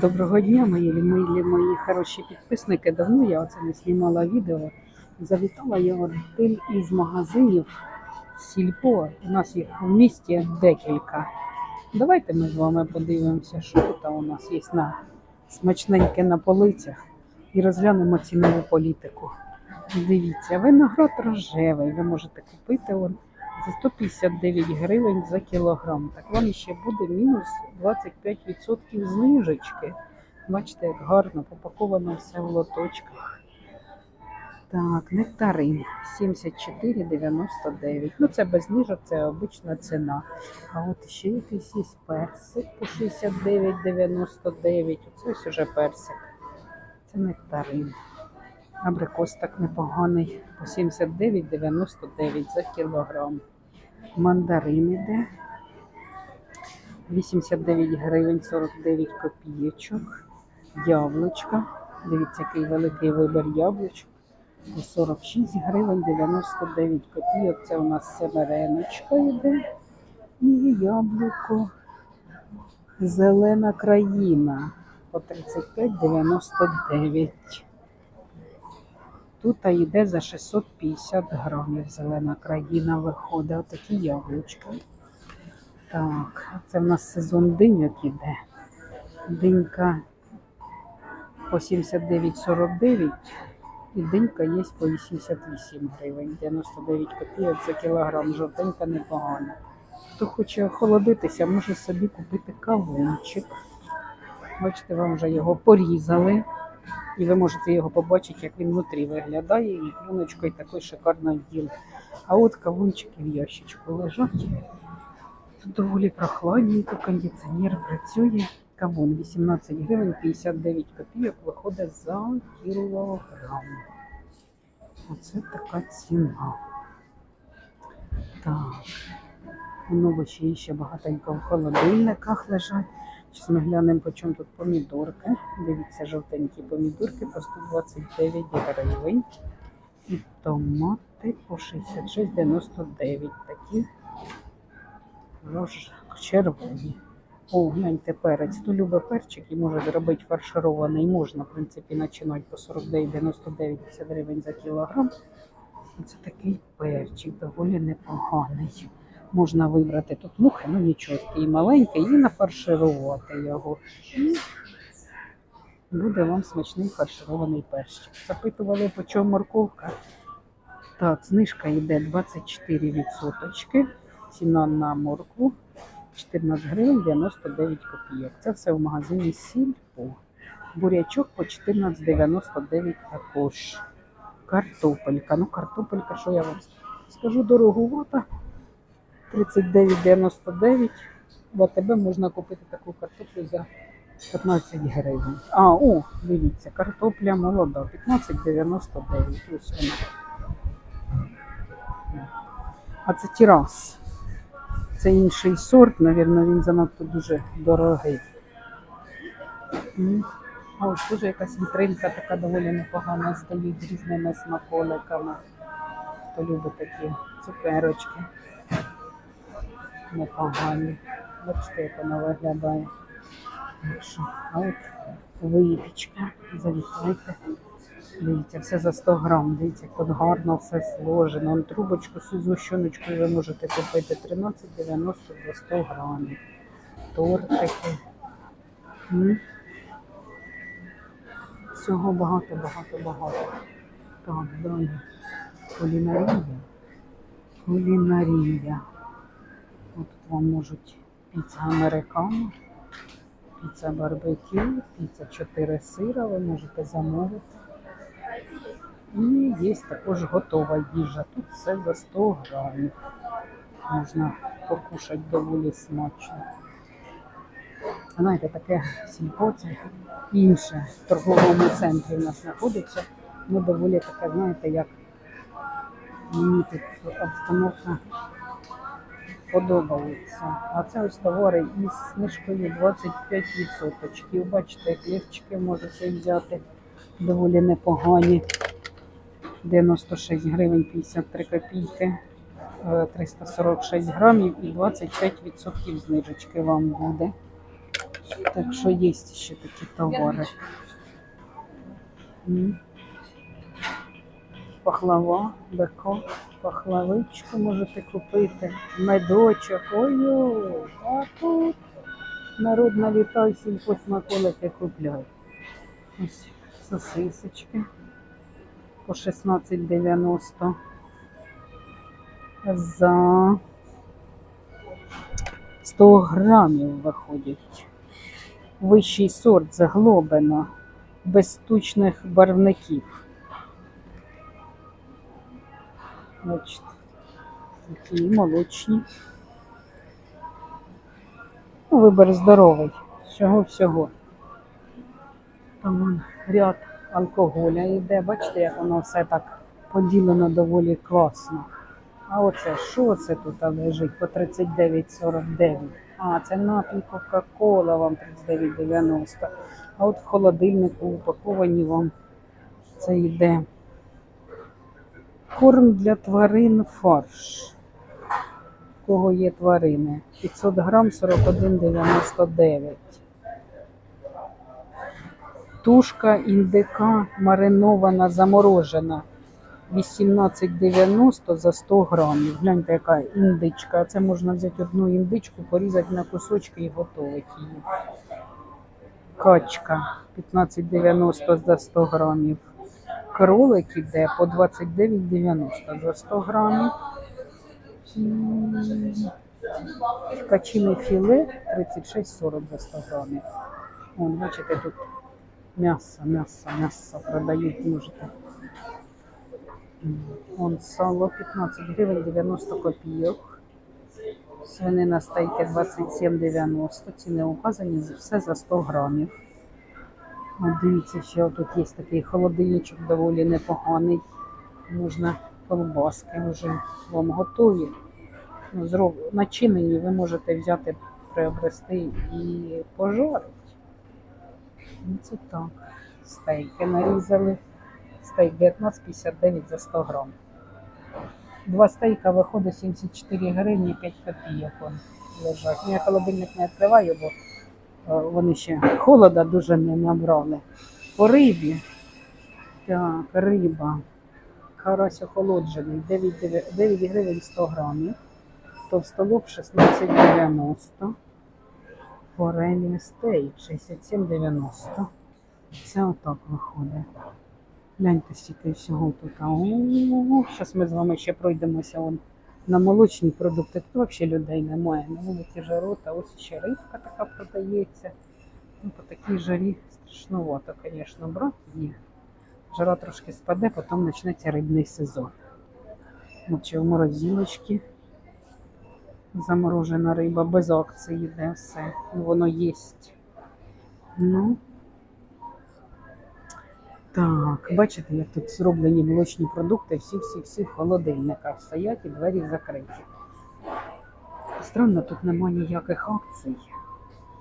Доброго дня, мої милі, мої хороші підписники. Давно я оце не знімала відео. Завітала я один із магазинів Сільпо. У нас їх в місті декілька. Давайте ми з вами подивимося, що тут у нас є на смачненьке на полицях і розглянемо цінову політику. Дивіться, виноград рожевий. Ви можете купити за 159 гривень за кілограм. Так вам ще буде мінус 25% знижечки. Бачите, як гарно попаковано все в лоточках. Так, нектарин 74,99. Ну, це без знижок, це обична ціна. А от ще якийсь є персик по 69,99. Оце ось уже персик. Це нектарин. Абрикос так непоганий по 79,99 за кілограм. Мандарин іде 89 гривень 49 копійочок. Яблучка. Дивіться, який великий вибір яблучок. 46 гривень 99 копійок. Це у нас семереночка йде. І яблуко Зелена країна по 35,99. Тут йде за 650 грамів зелена країна виходить. Отакі яблучка. Так, це в нас сезон диньок іде. Динька по 79,49 і динька є по 88 гривень, 99 копійок за кілограм. Жовтенька непогана. Хто хоче охолодитися, може собі купити кавунчик. Бачите, вам вже його порізали. І ви можете його побачити, як він внутрі виглядає, і плюночкою такий шикарний діл. А от кавунчики в ящичку лежать. Тут доволі прохладненько, кондиціонер працює. Кавун 18 гривень 59 копійок виходить за кілограм. Оце така ціна. Так. Воно ще багатенько в холодильниках лежать. Зараз ми глянемо, по чому тут помідорки. Дивіться, жовтенькі помідорки по 129 гривень. І томати по 66,99. Такі червоні. О, гляньте перець. Хто любить перчик і може зробити фарширований, можна, в принципі, починати по 49,99 гривень за кілограм. Це такий перчик, доволі непоганий. Можна вибрати тут мухи, ну нічого, такий маленький, і нафарширувати його. І буде вам смачний фарширований перчик. Запитували, по чому морковка. Так, знижка йде 24%. Ціна на моркву 14 гривень 99 копійок. Це все в магазині Сільпо. Бурячок по 14,99 також. Картопелька. Ну, картопелька, що я вам скажу, дороговата. 39,99. В АТБ можна купити таку картоплю за 15 гривень. А, о, дивіться, картопля молода, 15,99. Ось вона. А це тірас. Це інший сорт, мабуть, він занадто дуже дорогий. А ось дуже якась вітринка така доволі непогана стоїть з різними смаколиками. Хто любить такі цукерочки непогані. Бачите, як вона виглядає. А от випічка. Завітайте. Дивіться, все за 100 грам. Дивіться, як тут гарно все сложено. Вон Трубочку з згущеночкою ви можете купити 13,90 за 100 грамів. Тортики. М. Всього багато, багато, багато. Так, далі. Кулінарія. Кулінарія. Тут вам можуть піца американо, піца барбекю, піца 4 сира, ви можете замовити. І є також готова їжа. Тут все за 100 грамів. Можна покушати доволі смачно. Знаєте, таке сільпо це інше в торговому центрі в нас знаходиться. Ну, доволі таке, знаєте, як тут обстановка подобається. А це ось товари із знижкою 25%. Бачите, клівчики можете взяти доволі непогані. 96 гривень 53 копійки, е, 346 грамів і 25% знижечки вам буде. Так що є ще такі товари. Пахлава, беко, пахлавичку можете купити, медочок. Ой-ой, а тут народ налітає, сільхозмаколики купляють. Ось сосисочки по 16,90 за 100 грамів виходять. Вищий сорт заглоблено, без штучних барвників. Значить, такі молочні. Ну, вибір здоровий. Всього-всього. Там вон ряд алкоголя йде. Бачите, як воно все так поділено доволі класно. А оце, що це тут лежить по 39,49? А, це напій Кока-Кола вам 39,90. А от в холодильнику упаковані вам це йде корм для тварин фарш. Кого є тварини? 500 грам 41,99. Тушка індика маринована, заморожена. 18,90 за 100 грамів. Гляньте, яка індичка. Це можна взяти одну індичку, порізати на кусочки і готувати її. Качка 15,90 за 100 грамів. Кролик іде по 29,90 за 100 грамів. Качине філе 36,40 за 100 грамів. Вон, бачите, тут м'ясо, м'ясо, м'ясо продають, можете. Вон сало 15 гривень 90 копійок. Свинина стейки 27,90. Ціни указані все за 100 грамів. От дивіться, ще тут є такий холодильничок доволі непоганий. Можна колбаски вже вам готові. Ну. Начинені ви можете взяти, приобрести і пожарити. Ну, це так. Стейки нарізали. Стейк 19,59 за 100 грам. Два стейка виходить 74 гривні 5 копійок. Лежать. Ну, Я холодильник не відкриваю, бо вони ще холода дуже не набрали. По рибі. Так, риба. Карась охолоджений 9, 9 гривень 100 грамів. Товстолоб 16,90. Форельний стейк 67,90. Це отак виходить. Гляньте, стільки всього тут. Зараз ми з вами ще пройдемося вон на молочні продукти. Тут взагалі людей немає. На вулиці жарота, ось ще рибка така продається. Ну, по такій жарі страшновато, звісно, брати її. Жара трошки спаде, потім почнеться рибний сезон. От ще в морозилочці заморожена риба, без акції йде все. Ну, воно є. Ну, так, бачите, як тут зроблені молочні продукти, всі-всі-всі в холодильниках стоять і двері закриті. Странно, тут немає ніяких акцій.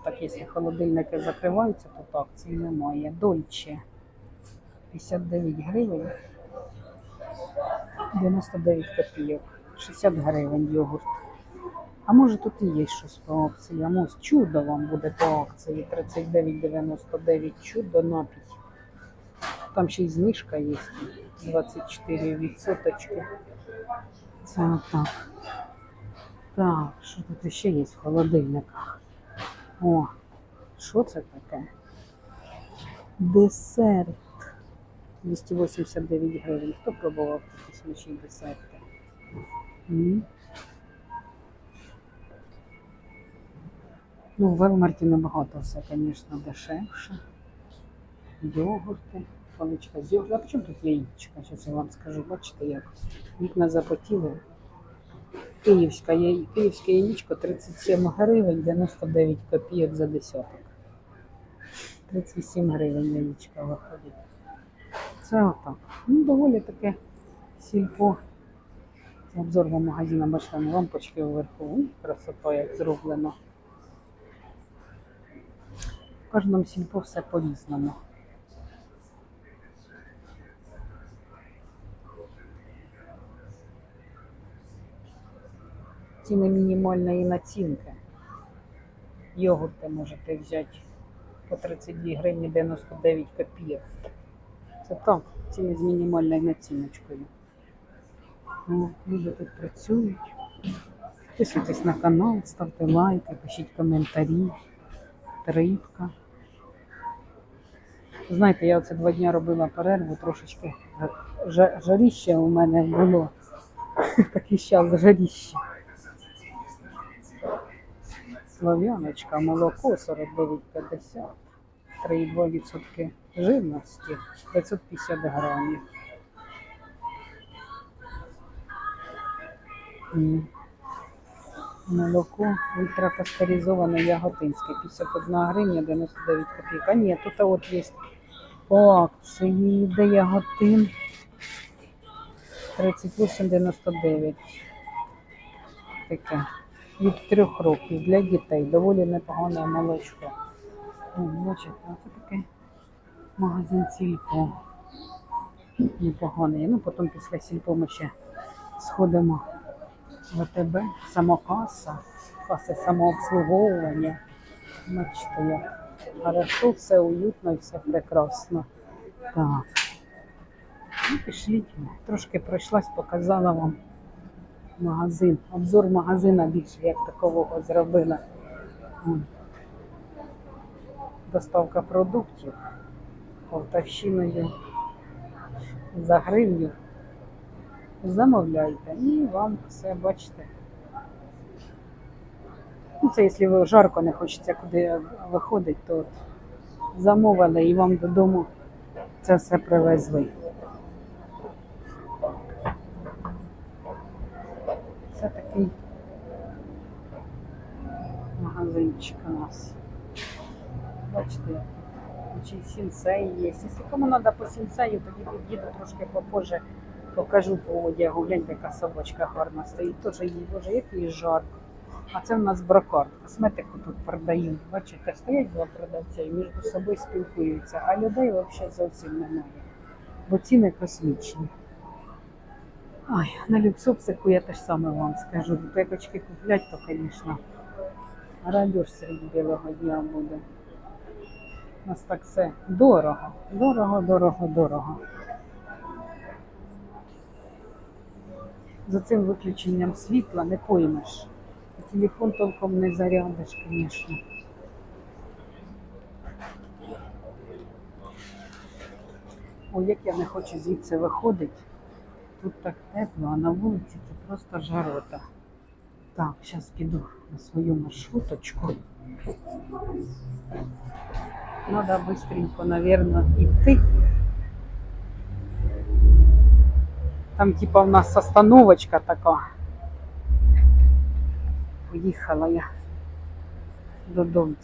Так, якщо холодильники закриваються, тут акцій немає. Дольче 59 гривень, 99 копійок, 60 гривень йогурт. А може тут і є щось по акції. А може чудо вам буде по акції 39,99 чудо напій. Там ще й знижка є 24 відсоточки. Це отак. Так, що тут ще є в холодильниках? О, що це таке? Десерт. 289 гривень. Хто пробував такі смачні десерти? Ну, в Велмарті набагато все, звісно, дешевше. Йогурти, паличка з. А чому тут яєчка? Зараз я вам скажу, бачите, як вікна запотіли. Київська, київське яєчко 37 гривень 99 копійок за десяток. 37 гривень яєчка виходить. Це отак. Ну, доволі таке сільпо. Це обзор на магазина, бачите, лампочки вверху. Красота як зроблено. В кожному сільпо все по-різному. Ціни мінімальної націнки. Йогурти можете взяти по 32 гривні 99 копійок. Це так, ціни з мінімальною націночкою. Ну, люди тут працюють. Підписуйтесь на канал, ставте лайки, пишіть коментарі. Рибка. Знаєте, я оце два дні робила перерву, трошечки жаріще у мене було. Такий час жаріще. Слов'яночка, молоко 49,50, 3,2% жирності, 550 грамів. Молоко ультрапастеризоване яготинське, 51 гривня 99 копійок. А ні, тут от є по акції, де яготин 38,99. Таке. Від трьох років для дітей. Доволі непогане молочко. О, бачите, це такий магазин Сільпо. Непоганий. Ну, потім після Сільпо ми ще сходимо в АТБ, самокаса, каси самообслуговування. Бачите, як хорошо, все уютно і все прекрасно. Так. Ну, пішліть. Трошки пройшлась, показала вам магазин. Обзор магазина більше як такового зробила. Доставка продуктів Полтавщиною за гривню. Замовляйте і вам все бачите. Ну, це якщо ви жарко не хочеться куди виходити, то замовили і вам додому це все привезли. Це такий магазинчик у нас. Бачите, тут сінсей є. Якщо кому треба по сінсею, тоді під'їду трошки попозже, покажу по одягу. Гляньте, яка собачка гарна стоїть. Теж їй, боже, який жарко. А це в нас брокар. Косметику тут продають. Бачите, стоять два продавця і між собою спілкуються, а людей взагалі зовсім немає. Бо ціни космічні. Ой, на люксопсику я теж саме вам скажу. Пекочки куплять, то, звісно, радіж серед білого дня буде. У нас так все дорого. Дорого, дорого, дорого. За цим виключенням світла не поймеш. Телефон толком не зарядиш, звісно. Ой, як я не хочу звідси виходити. Тут так тепло, а на вулиці це просто жарота. Так, зараз піду на свою маршруточку. Надо быстренько, наверное, идти. Там типа у нас остановочка така. Поїхала я додому.